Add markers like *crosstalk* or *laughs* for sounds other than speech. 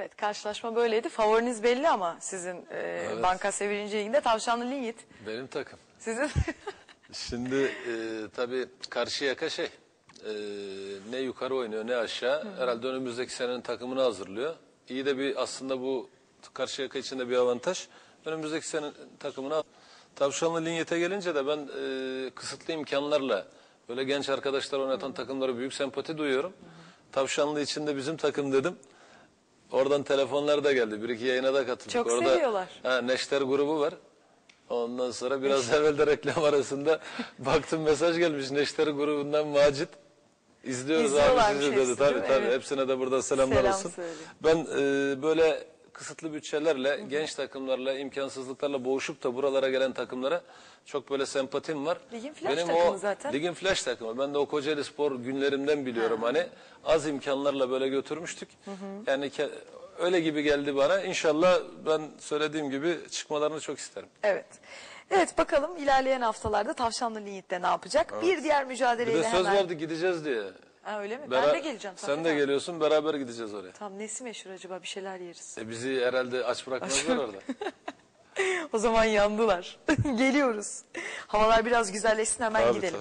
Evet karşılaşma böyleydi. Favoriniz belli ama sizin e, Banka Sevirinci Ligi'nde Tavşanlı Linyit. Benim takım. Sizin *laughs* Şimdi e, tabii Karşıyaka şey e, ne yukarı oynuyor ne aşağı. Herhalde önümüzdeki senenin takımını hazırlıyor. İyi de bir aslında bu Karşıyaka için de bir avantaj. Önümüzdeki senenin takımına Tavşanlı Linyet'e gelince de ben e, kısıtlı imkanlarla böyle genç arkadaşlar oynatan takımlara büyük sempati duyuyorum. Tavşanlı için de bizim takım dedim. Oradan telefonlar da geldi. Bir iki yayına da katıldık. Çok Orada, seviyorlar. Ha, Neşter grubu var. Ondan sonra biraz evvel de reklam arasında *laughs* baktım mesaj gelmiş Neşter grubundan Macit. İzliyoruz abi sizi dedi. Tabii tabii. Evet. Hepsine de burada selamlar Selam olsun. söyle. Ben e, böyle kısıtlı bütçelerle, genç takımlarla, imkansızlıklarla boğuşup da buralara gelen takımlara çok böyle sempatim var. Ligin flash takımı zaten. Ligin flash takımı. Ben de o Kocaeli Spor günlerimden biliyorum. Hani az imkanlarla böyle götürmüştük. Yani ke- öyle gibi geldi bana. İnşallah ben söylediğim gibi çıkmalarını çok isterim. evet. Evet bakalım ilerleyen haftalarda Tavşanlı Linyit'te ne yapacak? Bir diğer Bir mücadeleyle de söz hemen. verdi gideceğiz diye. Ha, öyle mi? Bera- ben de geleceğim. Sen de geliyorsun beraber gideceğiz oraya. Tamam nesi meşhur acaba bir şeyler yeriz. E bizi herhalde aç bırakmazlar orada. *laughs* O zaman yandılar. *laughs* Geliyoruz. Havalar biraz güzelleşsin hemen Tabii, gidelim. tabii.